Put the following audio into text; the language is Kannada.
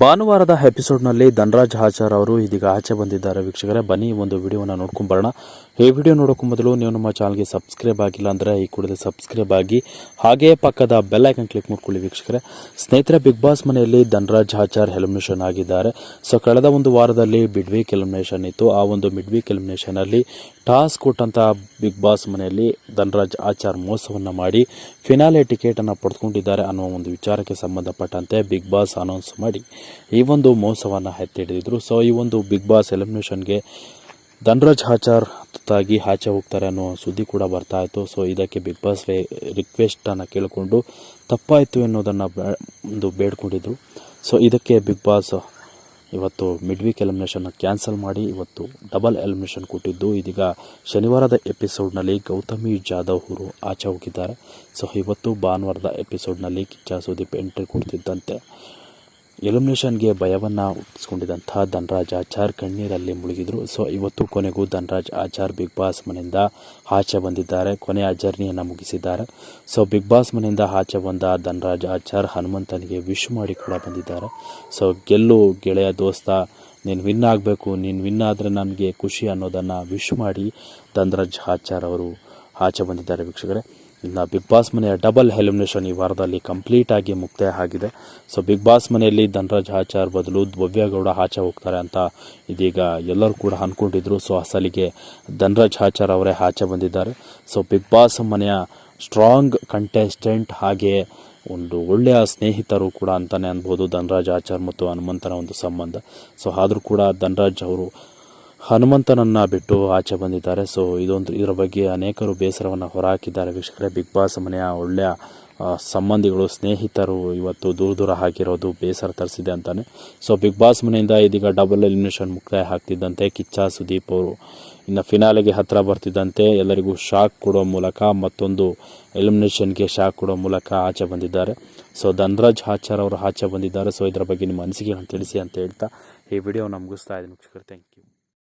ಭಾನುವಾರದ ಎಪಿಸೋಡ್ನಲ್ಲಿ ಧನರಾಜ್ ಆಚಾರ್ ಅವರು ಇದೀಗ ಆಚೆ ಬಂದಿದ್ದಾರೆ. ವೀಕ್ಷಕರೇ, ಬನ್ನಿ ಒಂದು ವಿಡಿಯೋನ ನೋಡ್ಕೊಂಬರೋಣ ಈ ವಿಡಿಯೋ ನೋಡೋಕ್ಕೂ ಮೊದಲು ನೀವು ನಮ್ಮ ಚಾನಲ್ಗೆ ಸಬ್ಸ್ಕ್ರೈಬ್ ಆಗಿಲ್ಲ ಅಂದರೆ ಈ ಕೂಡಲೇ ಸಬ್ಸ್ಕ್ರೈಬ್ ಆಗಿ ಹಾಗೇ ಪಕ್ಕದ ಬೆಲ್ ಐಕನ್ ಕ್ಲಿಕ್ ಮಾಡ್ಕೊಳ್ಳಿ ವೀಕ್ಷಕರೇ. ಸ್ನೇಹಿತರೆ, ಬಿಗ್ ಬಾಸ್ ಮನೆಯಲ್ಲಿ ಧನರಾಜ್ ಆಚಾರ್ ಎಲಿಮಿನೇಷನ್ ಆಗಿದ್ದಾರೆ. ಸೊ, ಕಳೆದ ಒಂದು ವಾರದಲ್ಲಿ ಮಿಡ್ ವೀಕ್ ಎಲಿಮಿನೇಷನ್ ಇತ್ತು. ಆ ಒಂದು ಮಿಡ್ ವೀಕ್ ಎಲಿಮಿನೇಷನಲ್ಲಿ ಟಾಸ್ ಕೊಟ್ಟಂತಹ ಬಿಗ್ ಬಾಸ್ ಮನೆಯಲ್ಲಿ ಧನರಾಜ್ ಆಚಾರ್ ಮೋಸವನ್ನು ಮಾಡಿ ಫಿನಾಲೆ ಟಿಕೆಟನ್ನು ಪಡೆದುಕೊಂಡಿದ್ದಾರೆ ಅನ್ನೋ ಒಂದು ವಿಚಾರಕ್ಕೆ ಸಂಬಂಧಪಟ್ಟಂತೆ ಬಿಗ್ ಬಾಸ್ ಅನೌನ್ಸ್ ಮಾಡಿ. ಈ ಒಂದು ಮೋಸವನ್ನು ಎತ್ತಿಡಿದ್ರು ಸೊ ಈ ಒಂದು ಬಿಗ್ ಬಾಸ್ ಎಲಿಮಿನೇಷನ್ಗೆ ಧನ್ರಾಜ್ ಆಚಾರ್ ತುತ್ತಾಗಿ ಆಚೆ ಹೋಗ್ತಾರೆ ಅನ್ನೋ ಸುದ್ದಿ ಕೂಡ ಬರ್ತಾ ಇತ್ತು. ಸೊ ಇದಕ್ಕೆ ಬಿಗ್ ಬಾಸ್ ರಿಕ್ವೆಸ್ಟನ್ನು ಕೇಳಿಕೊಂಡು ತಪ್ಪಾಯಿತು ಎನ್ನುವುದನ್ನು ಒಂದು ಬೇಡ್ಕೊಂಡಿದ್ರು. ಸೊ ಇದಕ್ಕೆ ಬಿಗ್ ಬಾಸ್ ಇವತ್ತು ಮಿಡ್ ವೀಕ್ ಎಲಿಮಿನೇಷನ್ನ ಕ್ಯಾನ್ಸಲ್ ಮಾಡಿ ಇವತ್ತು ಡಬಲ್ ಎಲಿಮಿನೇಷನ್ ಕೊಟ್ಟಿದ್ದು. ಇದೀಗ ಶನಿವಾರದ ಎಪಿಸೋಡ್ನಲ್ಲಿ ಗೌತಮಿ ಜಾಧವ್ ಅವರು ಆಚೆ ಹೋಗಿದ್ದಾರೆ. ಸೊ ಇವತ್ತು ಭಾನುವಾರದ ಎಪಿಸೋಡ್ನಲ್ಲಿ ಕಿಚ್ಚ ಸುದೀಪ್ ಎಂಟ್ರಿ ಕೊಡ್ತಿದ್ದಂತೆ. ಎಲಿಮಿನೇಷನ್ಗೆ ಭಯವನ್ನು ಹುಟ್ಟಿಸ್ಕೊಂಡಿದ್ದಂಥ ಧನರಾಜ್ ಆಚಾರ್ ಕಣ್ಣೀರಲ್ಲಿ ಮುಳುಗಿದ್ರು. ಸೊ, ಇವತ್ತು ಕೊನೆಗೂ ಧನರಾಜ್ ಆಚಾರ್ ಬಿಗ್ ಬಾಸ್ ಮನೆಯಿಂದ ಆಚೆ ಬಂದಿದ್ದಾರೆ. ಕೊನೆಯ ಜರ್ನಿಯನ್ನು ಮುಗಿಸಿದ್ದಾರೆ. ಸೊ, ಬಿಗ್ ಬಾಸ್ ಮನೆಯಿಂದ ಆಚೆ ಬಂದ ಧನರಾಜ್ ಆಚಾರ್ ಹನುಮಂತನಿಗೆ ವಿಶ್ ಮಾಡಿ ಕೂಡ ಬಂದಿದ್ದಾರೆ. ಸೊ, ಗೆಲ್ಲು ಗೆಳೆಯ ದೋಸ್ತ, ನೀನು ವಿನ್ ಆಗಬೇಕು, ನೀನು ವಿನ್ ಆದರೆ ನನಗೆ ಖುಷಿ ಅನ್ನೋದನ್ನು ವಿಶ್ ಮಾಡಿ ಧನರಾಜ್ ಆಚಾರ್ ಅವರು ಆಚೆ ಬಂದಿದ್ದಾರೆ ವೀಕ್ಷಕರೇ. ಇನ್ನು ಬಿಗ್ ಬಾಸ್ ಮನೆಯ ಡಬಲ್ ಎಲಿಮಿನೇಷನ್ ಈ ವಾರದಲ್ಲಿ ಕಂಪ್ಲೀಟ್ ಆಗಿ ಮುಕ್ತಾಯ ಆಗಿದೆ ಸೊ ಬಿಗ್ ಬಾಸ್ ಮನೆಯಲ್ಲಿ ಧನರಾಜ್ ಆಚಾರ್ ಬದಲು ಭವ್ಯಗೌಡ ಆಚೆ ಹೋಗ್ತಾರೆ ಅಂತ ಇದೀಗ ಎಲ್ಲರೂ ಕೂಡ ಅಂದ್ಕೊಂಡಿದ್ರು ಸೊ ಅಸಲಿಗೆ ಧನರಾಜ್ ಆಚಾರ್ ಅವರೇ ಆಚೆ ಬಂದಿದ್ದಾರೆ. ಸೊ ಬಿಗ್ ಬಾಸ್ ಮನೆಯ ಸ್ಟ್ರಾಂಗ್ ಕಂಟೆಸ್ಟೆಂಟ್ ಹಾಗೆ ಒಂದು ಒಳ್ಳೆಯ ಸ್ನೇಹಿತರು ಕೂಡ ಅಂತಲೇ ಅನ್ಬೋದು ಧನರಾಜ್ ಆಚಾರ್ ಮತ್ತು ಹನುಮಂತನ ಒಂದು ಸಂಬಂಧ. ಸೊ ಆದರೂ ಕೂಡ ಧನರಾಜ್ ಅವರು ಹನುಮಂತನನ್ನ ಬಿಟ್ಟು ಆಚೆ ಬಂದಿದ್ದಾರೆ. ಸೊ ಇದೊಂದು ಇದರ ಬಗ್ಗೆ ಅನೇಕರು ಬೇಸರವನ್ನು ಹೊರಹಾಕಿದ್ದಾರೆ. ವೀಕ್ಷಕರೇ ಬಿಗ್ ಬಾಸ್ ಮನೆಯ ಒಳ್ಳೆಯ ಸಂಬಂಧಿಗಳು, ಸ್ನೇಹಿತರು ಇವತ್ತು ದೂರ ದೂರ ಹಾಕಿರೋದು ಬೇಸರ ತರಿಸಿದೆ ಅಂತಾನೆ. ಸೊ ಬಿಗ್ ಬಾಸ್ ಮನೆಯಿಂದ ಇದೀಗ ಡಬಲ್ ಎಲಿಮಿನೇಷನ್ ಮುಕ್ತಾಯ ಹಾಕ್ತಿದ್ದಂತೆ ಕಿಚ್ಚ ಸುದೀಪ್ ಅವರು. ಇನ್ನು ಫಿನಾಲೆಗೆ ಹತ್ತಿರ ಬರ್ತಿದ್ದಂತೆ ಎಲ್ಲರಿಗೂ ಶಾಕ್ ಕೊಡೋ ಮೂಲಕ ಮತ್ತೊಂದು ಎಲಿಮಿನೇಷನ್ಗೆ ಶಾಕ್ ಕೊಡೋ ಮೂಲಕ ಆಚೆ ಬಂದಿದ್ದಾರೆ. ಸೊ ಧನ್ರಾಜ್ ಆಚಾರ್ ಅವರು ಆಚೆ ಬಂದಿದ್ದಾರೆ. ಸೊ ಇದರ ಬಗ್ಗೆ ನಿಮ್ಮ ಅನಿಸಿಕೆಗಳನ್ನು ತಿಳಿಸಿ ಅಂತ ಹೇಳ್ತಾ ಈ ವಿಡಿಯೋ ಮುಗಿಸ್ತಾ ಇದ್ದೀನಿ ವೀಕ್ಷಕರು. Thank you